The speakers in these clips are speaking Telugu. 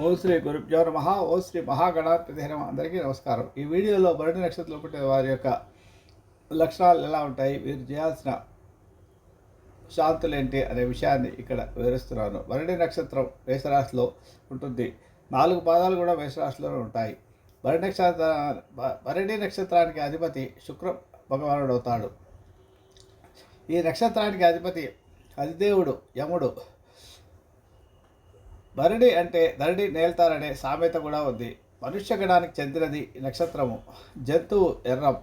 ఓం శ్రీ గురుభ్యో నమ. ఓం శ్రీ మహాగణాధిపతి నమ. అందరికీ నమస్కారం. ఈ వీడియోలో భరణి నక్షత్రం పుట్టిన వారి యొక్క లక్షణాలు ఎలా ఉంటాయి? వీరు చేయాల్సిన శాంతులు ఏంటి అనే విషయాన్ని ఇక్కడ వివరిస్తున్నాను. భరణి నక్షత్రం మేషరాశిలో ఉంటుంది. నాలుగు పాదాలు కూడా మేషరాశిలోనే ఉంటాయి. భరణి నక్షత్ర భరణి నక్షత్రానికి అధిపతి శుక్ర భగవానుడు అవుతాడు ఈ నక్షత్రానికి అధిపతి అధిదేవుడు యముడు. భరణి అంటే ధరణి నేల్తారనే సామెత కూడా ఉంది. మనుష్య గణానికి చెందినది ఈ నక్షత్రము. జంతువు ఎర్రం.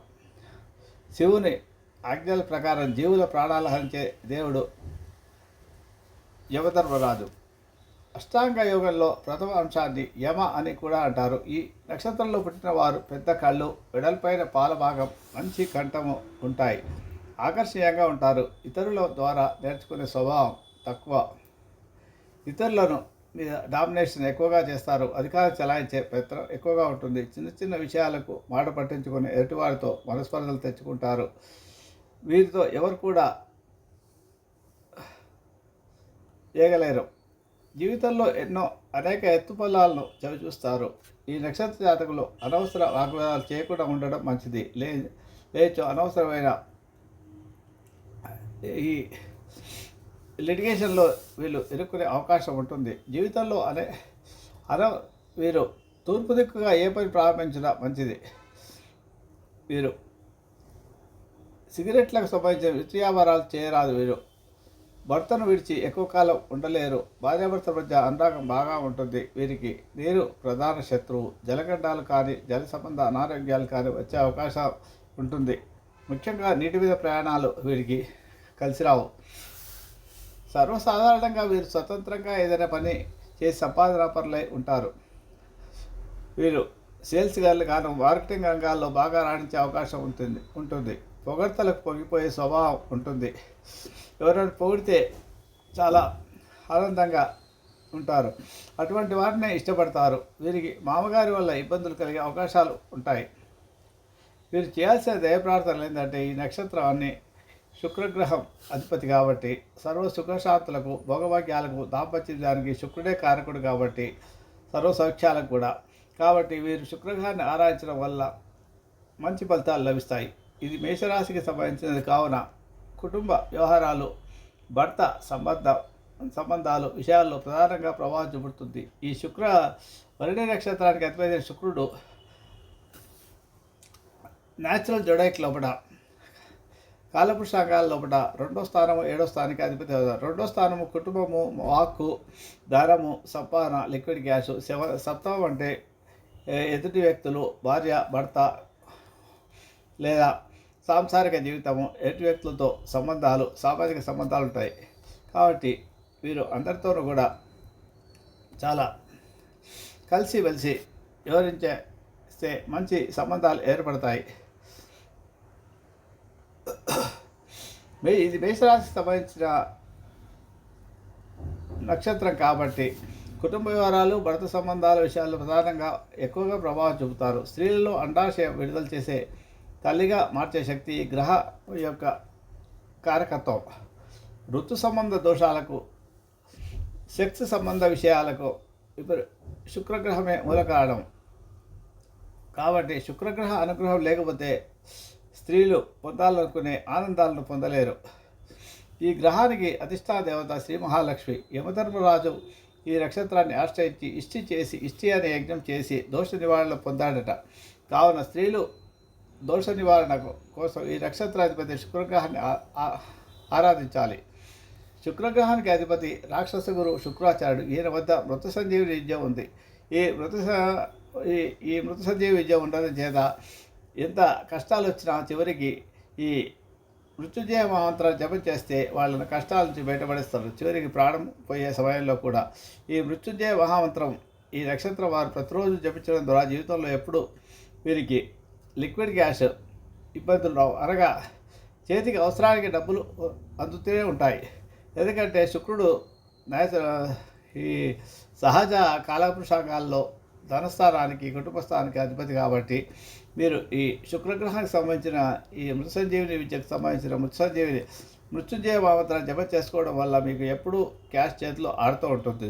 శివుని ఆజ్ఞల ప్రకారం జీవుల ప్రాణాలు హరించే దేవుడు యమధర్మరాజు. అష్టాంగ యోగంలో ప్రథమ అంశాన్ని యమ అని కూడా అంటారు. ఈ నక్షత్రంలో పుట్టిన వారు పెద్ద కళ్ళు వెడల్పైన పాల భాగం మంచి కంఠము ఉంటాయి. ఆకర్షణీయంగా ఉంటారు. ఇతరుల ద్వారా నేర్చుకునే స్వభావం తక్కువ. ఇతరులను మీద డామినేషన్ ఎక్కువగా చేస్తారు. అధికారం చలాయించే ప్రయత్నం ఎక్కువగా ఉంటుంది. చిన్న చిన్న విషయాలకు మాట పట్టించుకుని ఎదుటివారితో మనస్పర్ధలు తెచ్చుకుంటారు. వీరితో ఎవరు కూడా ఏగలేరు. జీవితంలో ఎన్నో అనేక ఎత్తుపల్లాలను చవిచూస్తారు. ఈ నక్షత్ర జాతకులు అనవసర వాగ్వాదాలు చేయకుండా ఉండడం మంచిది. లే లేచో అనవసరమైన ఈ లిటిగేషన్లో వీళ్ళు ఇరుక్కునే అవకాశం ఉంటుంది. జీవితంలో అనే అన వీరు తూర్పు దిక్కుగా ఏ పని ప్రారంభించినా మంచిది. వీరు సిగరెట్లకు సంబంధించిన వృత్తి వ్యాపారాలు చేయరాదు వీరు. భర్తను విడిచి ఎక్కువ కాలం ఉండలేరు. భార్యాభర్త మధ్య అనురాగం బాగా ఉంటుంది. వీరికి నీరు ప్రధాన శత్రువు. జలగడ్డాలు కానీ జల సంబంధ అనారోగ్యాలు కానీ వచ్చే అవకాశం ఉంటుంది. ముఖ్యంగా నీటి మీద ప్రయాణాలు వీరికి కలిసి రావు. సర్వసాధారణంగా వీరు స్వతంత్రంగా ఏదైనా పని చేసి సంపాదన పరులై ఉంటారు. వీరు సేల్స్ గర్లు కానీ మార్కెటింగ్ రంగాల్లో బాగా రాణించే అవకాశం ఉంటుంది ఉంటుంది. పొగడ్తలకు పొంగిపోయే స్వభావం ఉంటుంది. ఎవరైనా పొగిడితే చాలా ఆనందంగా ఉంటారు. అటువంటి వారినే ఇష్టపడతారు. వీరికి మామగారి వల్ల ఇబ్బందులు కలిగే అవకాశాలు ఉంటాయి. వీరు చేయాల్సిన దయ ప్రార్థనలు ఏంటంటే ఈ నక్షత్రాన్ని శుక్రగ్రహం అధిపతి కాబట్టి సర్వ సుఖశాంతులకు భోగభాగ్యాలకు దాంపత్యానికి శుక్రుడే కారకుడు కాబట్టి సర్వ సౌఖ్యాలకు కూడా. కాబట్టి వీరు శుక్రగ్రహాన్ని ఆరాధించడం వల్ల మంచి ఫలితాలు లభిస్తాయి. ఇది మేషరాశికి సంబంధించినది కావున కుటుంబ వ్యవహారాలు భర్త సంబంధ సంబంధాలు విషయాల్లో ప్రధానంగా ప్రభావం చూపుతుంది. ఈ శుక్ర వరుణ నక్షత్రానికి అతిపెద్ద శుక్రుడు న్యాచురల్ జొడైక్ లోపల కాలపురుషాంగాల లోపల రెండో స్థానము ఏడో స్థానానికి అధిపతి అవుతారు. రెండో స్థానము కుటుంబము వాక్కు దారము సంపాదన లిక్విడ్ గ్యాస్ శవ సప్తమం అంటే ఎదుటి వ్యక్తులు భార్య భర్త లేదా సాంసారిక జీవితము ఎదుటి వ్యక్తులతో సంబంధాలు సామాజిక సంబంధాలు ఉంటాయి. కాబట్టి వీరు అందరితోనూ కూడా చాలా కలిసి వెలిసి వివరించేస్తే మంచి సంబంధాలు ఏర్పడతాయి. ఇది మేషరాశికి సంబంధించిన నక్షత్రం కాబట్టి కుటుంబ వివరాలు భర్త సంబంధాల విషయాల్లో ప్రధానంగా ఎక్కువగా ప్రభావం చూపుతారు. స్త్రీలలో అండాశయం విడుదల చేసే తల్లిగా మార్చే శక్తి గ్రహ యొక్క కారకత్వం. ఋతు సంబంధ దోషాలకు సెక్స్ సంబంధ విషయాలకు ఇప్పుడు శుక్రగ్రహమే మూల కారణం కాబట్టి శుక్రగ్రహ అనుగ్రహం లేకపోతే స్త్రీలు పొందాలనుకునే ఆనందాలను పొందలేరు. ఈ గ్రహానికి అధిష్టా దేవత శ్రీ మహాలక్ష్మి యమధర్మరాజు ఈ నక్షత్రాన్ని ఆశ్రయించి ఇష్టి చేసి ఇష్టి అనే యజ్ఞం చేసి దోష నివారణ పొందాడట. కావున స్త్రీలు దోష నివారణ కోసం ఈ నక్షత్రాధిపతి శుక్రగ్రహాన్ని ఆరాధించాలి. శుక్రగ్రహానికి అధిపతి రాక్షస గురువు శుక్రాచార్యుడు. ఈయన వద్ద మృత సంజీవి విద్య ఉంది. ఈ మృత ఈ ఈ మృత సంజీవి విద్య ఉండడం చేత ఎంత కష్టాలు వచ్చినా చివరికి ఈ మృత్యుంజయ మహామంత్రం జపం చేస్తే వాళ్ళని కష్టాల నుంచి బయటపడేస్తారు. చివరికి ప్రాణం పోయే సమయంలో కూడా ఈ మృత్యుంజయ మహామంత్రం ఈ నక్షత్రం వారు ప్రతిరోజు జపించడం ద్వారా జీవితంలో ఎప్పుడు వీరికి లిక్విడ్ గ్యాస్ ఇబ్బందులు రావు. అనగా చేతికి అవసరానికి డబ్బులు అందుతూనే ఉంటాయి. ఎందుకంటే శుక్రుడు ఈ సహజ కాలపురుషాంగాల్లో ధనస్థానానికి కుటుంబ స్థానానికి అధిపతి కాబట్టి మీరు ఈ శుక్రగ్రహానికి సంబంధించిన ఈ మృత్యుసంజీవిని విద్యకు సంబంధించిన మృత్యుసంజీవిని మృత్యుంజయ భావతను జప చేసుకోవడం వల్ల మీకు ఎప్పుడూ క్యాష్ చేతిలో ఆడుతూ ఉంటుంది.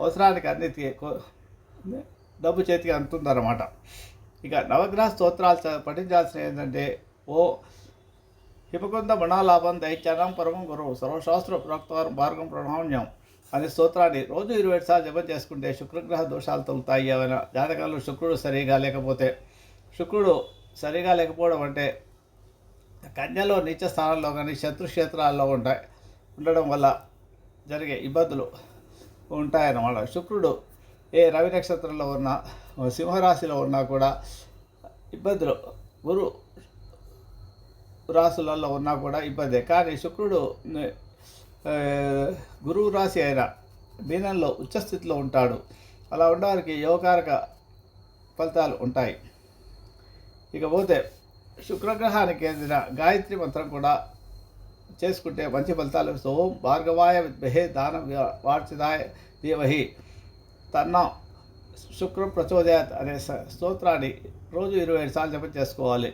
అవసరానికి అన్నిటికీ డబ్బు చేతికి అందుతుందన్నమాట. ఇక నవగ్రహ స్తోత్రాలు పఠించాల్సిన ఏంటంటే ఓ హిమకుంద మణాలాభం దైత్యానం పరమం గురువు సర్వశాస్త్ర ప్రోక్తవారం మార్గం ప్రణామ్యం అనే స్తోత్రాన్ని రోజు ఇరవై సార్లు జపం చేసుకుంటే శుక్రగ్రహ దోషాలు తొలుతాయి. ఏమైనా జాతకాలు శుక్రుడు సరిగా లేకపోతే శుక్రుడు సరిగా లేకపోవడం అంటే కన్యలో నీచ స్థానంలో కానీ శత్రుక్షేత్రాల్లో ఉంటాయి ఉండడం వల్ల జరిగే ఇబ్బందులు ఉంటాయన్నమాట. శుక్రుడు ఏ రవి నక్షత్రంలో ఉన్నా సింహరాశిలో ఉన్నా కూడా ఇబ్బందులు గురు రాశులలో ఉన్నా కూడా ఇబ్బందే. కానీ శుక్రుడు గురువు రాశి అయిన మీనంలో ఉచ్చస్థితిలో ఉంటాడు. అలా ఉండడానికి యోగకారక ఫలితాలు ఉంటాయి. ఇకపోతే శుక్రగ్రహానికి చెందిన గాయత్రి మంత్రం కూడా చేసుకుంటే మంచి ఫలితాలు. సోం భార్గవాయ విద్మహే దాన వార్చిదాయ ధీమహి తన్న శుక్ర ప్రచోదయాత్ అనే స్తోత్రాన్ని రోజు ఇరవై ఏడు సార్లు జపం చేసుకోవాలి.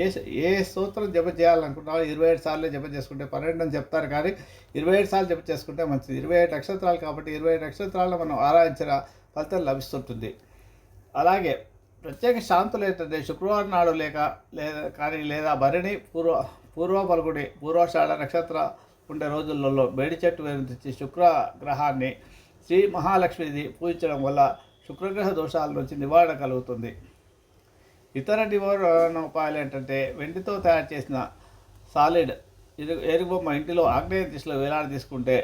ఏ ఏ స్తోత్రం జపం చేయాలనుకుంటున్నారో ఇరవై ఏడు సార్లు జపం చేసుకుంటే పన్నెండు అని చెప్తారు కానీ ఇరవై ఏడు సార్లు జపం చేసుకుంటే మంచిది. ఇరవై ఏడు నక్షత్రాలు కాబట్టి ఇరవై ఏడు నక్షత్రాలను మనం ఆరాధించిన ఫలితం లభిస్తుంటుంది. అలాగే ప్రత్యేక శాంతులు ఏంటంటే శుక్రవారం నాడు లేక లేదా కానీ లేదా భరణి పూర్వ పూర్వ పలుకుడి పూర్వాషాఢ నక్షత్ర ఉండే రోజులలో బేడి చెట్టు వేరు తెచ్చి శుక్ర గ్రహాన్ని శ్రీ మహాలక్ష్మిది పూజించడం వల్ల శుక్రగ్రహ దోషాల నుంచి నివారణ కలుగుతుంది. ఇతర నివారణ ఉపాయాలు ఏంటంటే వెండితో తయారు చేసిన సాలిడ్ ఇది ఏనుగుబొమ్మ ఇంటిలో ఆగ్నేయ దిశలో వేలాడ తీసుకుంటే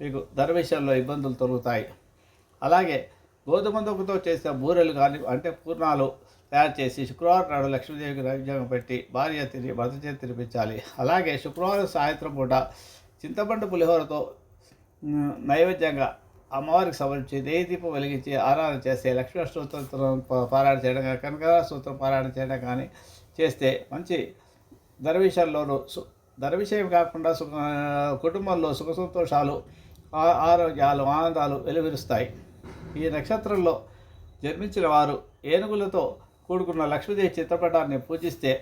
మీకు ధర విషయంలో ఇబ్బందులు తొలుగుతాయి. అలాగే గోధుమ దొక్కుతో చేసిన బూరెలు కానీ అంటే పూర్ణాలు తయారు చేసి శుక్రవారం నాడు లక్ష్మీదేవికి నైవేద్యం పెట్టి భార్య తిరిగి భర్త చేతి తినిపించాలి. అలాగే శుక్రవారం సాయంత్రం పూట చింతపండు పులిహోరతో నైవేద్యంగా అమ్మవారికి సంబంధించి నెయ్యి దీపం వెలిగించి ఆరాధన చేస్తే లక్ష్మీ స్తోత్రం పారాయణ చేయడం కానీ కనకర సూత్రం పారాయణ చేయడం కానీ చేస్తే మంచి ధర్విషయంలోనూ సు ధర విషయం కాకుండా సుఖ కుటుంబంలో సుఖ సంతోషాలు ఆరోగ్యాలు ఆనందాలు వెలువరుస్తాయి. ఈ నక్షత్రంలో జన్మించిన వారు ఏనుగులతో కూడుకున్న లక్ష్మీదేవి చిత్రపటాన్ని పూజిస్తే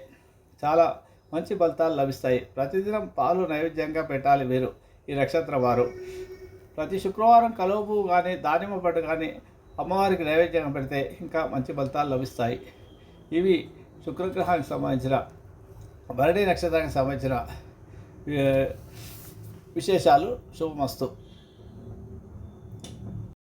చాలా మంచి ఫలితాలు లభిస్తాయి. ప్రతిదినం పాలు నైవేద్యంగా పెట్టాలి వీరు ఈ నక్షత్రం వారు. ప్రతి శుక్రవారం కలువు కానీ దానిమ్మ పట్టు కానీ అమ్మవారికి నైవేద్యంగా పెడితే ఇంకా మంచి ఫలితాలు లభిస్తాయి. ఇవి శుక్రగ్రహానికి సంబంధించిన భరణి నక్షత్రానికి సంబంధించిన విశేషాలు శుభమస్తు.